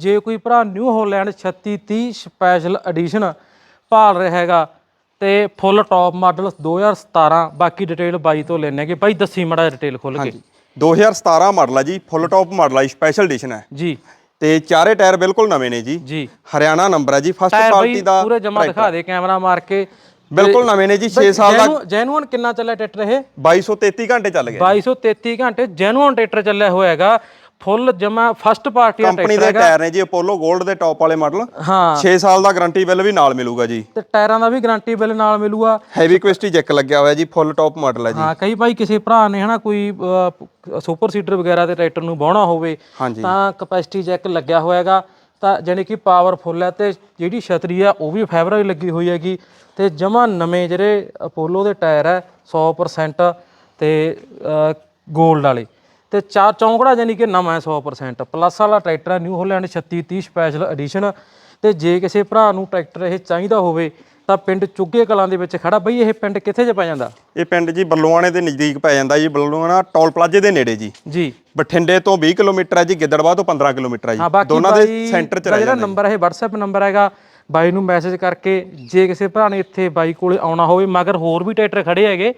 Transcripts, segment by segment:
ਜੇ ਕੋਈ ਭਰਾ ਨਿਊ ਹਾਲੈਂਡ 3630 ਸਪੈਸ਼ਲ ਐਡੀਸ਼ਨ ਭਾਲ ਰਿਹਾ ਹੈਗਾ ਤੇ ਫੁੱਲ ਟੌਪ ਮਾਡਲ 2017 ਬਾਕੀ ਡਿਟੇਲ ਬਾਈ ਤੋਂ ਲੈਣੇ ਕਿ ਬਾਈ ਦੱਸੀ ਮੜਾ ਡਿਟੇਲ ਖੋਲ ਕੇ। 2017 ਮਾਡਲ ਆ ਜੀ ਫੁੱਲ ਟੌਪ ਮਾਡਲ ਆ ਸਪੈਸ਼ਲ ਐਡੀਸ਼ਨ ਹੈ। ਜੀ। ਤੇ ਚਾਰੇ ਟਾਇਰ ਬਿਲਕੁਲ ਨਵੇਂ ਨੇ ਜੀ। ਜੀ। ਹਰਿਆਣਾ ਨੰਬਰ ਹੈ ਜੀ ਫਸਟ ਬਾਈ ਦਾ ਪੂਰੇ ਜਮਾ ਦਿਖਾ ਦੇ ਕੈਮਰਾ ਮਾਰ ਕੇ। ਬਿਲਕੁਲ ਨਵੇਂ ਨੇ ਜੀ 6 ਸਾਲ ਦਾ ਜੈਨੂਅਨ ਕਿੰਨਾ ਚੱਲਿਆ ਟਰੈਕਟਰ ਇਹ? 2233 ਘੰਟੇ ਚੱਲ ਗਿਆ 2233 ਘੰਟੇ ਜੈਨੂਅਨ ਟਰੈਕਟਰ ਚੱਲਿਆ ਹੋਇਆ ਹੈਗਾ। ਫੁੱਲ ਜਮਾ ਫਸਟ ਪਾਰਟੀ ਦਾ ਕੰਪਨੀ ਟਰੈਕਟਰ ਦੇ ਟਾਇਰ ਨੇ ਜੀ ਅਪੋਲੋ 골ਡ ਦੇ ਟੌਪ ਵਾਲੇ ਮਾਡਲ ਹਾਂ। 6 ਸਾਲ ਦਾ ਗਾਰੰਟੀ ਬਿੱਲ ਵੀ ਨਾਲ ਮਿਲੂਗਾ ਜੀ। ਤੇ ਟਾਇਰਾਂ ਦਾ ਵੀ ਗਾਰੰਟੀ ਬਿੱਲ ਨਾਲ ਮਿਲੂਗਾ। ਹੈਵੀ ਕੁਇਸਟੀ ਜੈਕ ਲੱਗਿਆ ਹੋਇਆ ਜੀ ਫੁੱਲ ਟੌਪ ਮਾਡਲ ਹੈ ਜੀ। ਹਾਂ ਕਈ ਭਾਈ ਕਿਸੇ ਭਰਾ ਨੇ ਹਨਾ ਕੋਈ ਸੁਪਰ ਸੀਡਰ ਵਗੈਰਾ ਦੇ ਟਰੈਕਟਰ ਨੂੰ ਬਾਉਣਾ ਹੋਵੇ ਤਾਂ ਕਪੈਸਿਟੀ ਚੈੱਕ ਲੱਗਿਆ ਹੋਇਆਗਾ। ਤਾਂ ਜਾਣੀ ਕਿ ਪਾਵਰਫੁੱਲ ਹੈ ਤੇ ਜਿਹੜੀ ਛਤਰੀ ਆ ਉਹ ਵੀ ਫਾਈਬਰ ਵਾਲੀ ਲੱਗੀ ਹੋਈ ਹੈਗੀ। ਤੇ ਜਮਾ ਨਵੇਂ ਜਿਹੜੇ ਅਪੋਲੋ ਦੇ ਟਾਇਰ ਹੈ 100% ਤੇ 골ਡ ਵਾਲੇ। ਤੇ ਚਾਰ ਚੌਂਕੜਾ ਜਾਨੀ ਕਿ ਨਵਾਂ ਹੈ 100% ਪਲੱਸ ਵਾਲਾ ਟਰੈਕਟਰ ਹੈ ਨਿਊ ਹਾਲੈਂਡ 3630 ਸਪੈਸ਼ਲ ਐਡੀਸ਼ਨ ਤੇ ਜੇ ਕਿਸੇ ਭਰਾ ਨੂੰ ਟਰੈਕਟਰ ਇਹ ਚਾਹੀਦਾ ਹੋਵੇ ਤਾਂ ਪਿੰਡ ਚੁੱਗੇ ਕਲਾਂ ਦੇ ਵਿੱਚ ਖੜਾ। ਬਈ ਇਹ ਪਿੰਡ ਕਿੱਥੇ ਜੇ ਪੈ ਜਾਂਦਾ? ਇਹ ਪਿੰਡ ਜੀ ਬੱਲੂਆਣੇ ਦੇ ਨਜ਼ਦੀਕ ਪੈ ਜਾਂਦਾ ਜੀ ਬੱਲੂਆਣਾ ਟੋਲ ਪਲਾਜ਼ੇ ਦੇ ਨੇੜੇ ਜੀ। ਜੀ। ਬਠਿੰਡੇ ਤੋਂ 20 ਕਿਲੋਮੀਟਰ ਹੈ ਜੀ ਗਿੱਦੜਬਾਹ ਤੋਂ 15 ਕਿਲੋਮੀਟਰ ਹੈ ਜੀ। ਦੋਨਾਂ ਦੇ ਸੈਂਟਰ 'ਚ ਰਹਿ ਜਿਹੜਾ ਨੰਬਰ ਹੈ WhatsApp ਨੰਬਰ ਹੈਗਾ। ਬਾਈ ਨੂੰ ਮੈਸੇਜ ਕਰਕੇ ਜੇ ਕਿਸੇ ਭਰਾ ਨੇ ਇੱਥੇ ਬਾਈ ਕੋਲੇ ਆਉਣਾ ਹੋਵੇ ਮਗਰ ਹੋਰ ਵੀ ਟਰੈਕਟਰ ਖੜੇ ਹੈਗੇ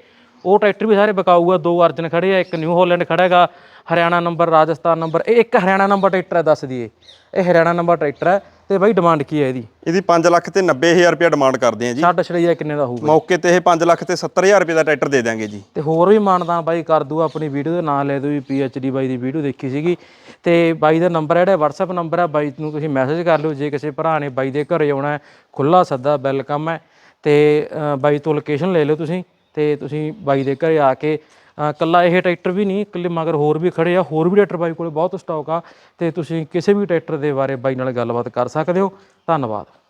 ਉਹ ਟਰੈਕਟਰ ਵੀ ਸਾਰੇ ਵਿਕਾਊ ਆ ਦੋ ਅਰਜਨ ਖੜੇ ਆ ਇੱਕ ਨਿਊ ਹਾਲੈਂਡ ਖੜਾ ਹੈਗਾ ਹਰਿਆਣਾ ਨੰਬਰ ਰਾਜਸਥਾਨ ਨੰਬਰ ਇਹ ਇੱਕ ਹਰਿਆਣਾ ਨੰਬਰ ਟਰੈਕਟਰ ਹੈ ਦੱਸ ਦਈਏ। ਇਹ ਹਰਿਆਣਾ ਨੰਬਰ ਟਰੈਕਟਰ ਹੈ ਤੇ ਬਾਈ ਡਿਮਾਂਡ ਕੀ ਹੈ ਇਹਦੀ? ਇਹਦੀ 5 ਲੱਖ ਤੇ 90000 ਰੁਪਏ ਡਿਮਾਂਡ ਕਰਦੇ ਆ ਜੀ। ਛੱਡ ਛੜਈਆ ਕਿੰਨੇ ਦਾ ਹੋਊਗਾ? ਮੌਕੇ ਤੇ ਇਹ 5 ਲੱਖ ਤੇ 70000 ਰੁਪਏ ਦਾ ਟਰੈਕਟਰ ਦੇ ਦਿਆਂਗੇ ਜੀ। ਤੇ ਹੋਰ ਵੀ ਮਾਨਦਾਨ ਬਾਈ ਕਰ ਦੂ ਆਪਣੀ ਵੀਡੀਓ ਦੇ ਨਾਂ ਲੈ ਦਿਓ ਵੀ ਪੀਐਚਡੀ ਬਾਈ ਦੀ ਵੀਡੀਓ ਦੇਖੀ ਸੀਗੀ। ਤੇ ਬਾਈ ਦਾ ਨੰਬਰ ਹੈ ਜਿਹੜਾ WhatsApp ਨੰਬਰ ਹੈ ਬਾਈ ਨੂੰ ਤੁਸੀਂ ਮੈਸੇਜ ਕਰ ਲਿਓ ਜੇ ਕਿਸੇ ਭਰਾ ਨੇ ਬਾਈ ਦੇ ਘਰੇ ਆਉਣਾ ਹੈ ਖੁੱਲਾ ਸੱਦਾ ਵੈਲਕਮ ਹੈ। ਤੇ ਬਾਈ ਤੋਂ ਲੋਕੇਸ਼ਨ ਲੈ ਲਿਓ ਤੁਸੀਂ। ਤੇ ਤੁਸੀਂ ਬਾਈ ਦੇ ਘਰੇ ਆ ਕੇ ਅ, ਕੱਲਾ ਇਹ ਟਰੈਕਟਰ ਵੀ ਨਹੀਂ ਇਕੱਲੇ ਮਗਰ ਹੋਰ ਵੀ ਖੜੇ ਆ ਹੋਰ ਵੀ ਟਰੈਕਟਰ ਬਾਈ ਕੋਲੇ ਬਹੁਤ ਸਟਾਕ ਆ ਤੇ ਤੁਸੀਂ ਕਿਸੇ ਵੀ ਟਰੈਕਟਰ ਦੇ ਬਾਰੇ ਬਾਈ ਨਾਲ ਗੱਲਬਾਤ ਕਰ ਸਕਦੇ ਹੋ। ਧੰਨਵਾਦ।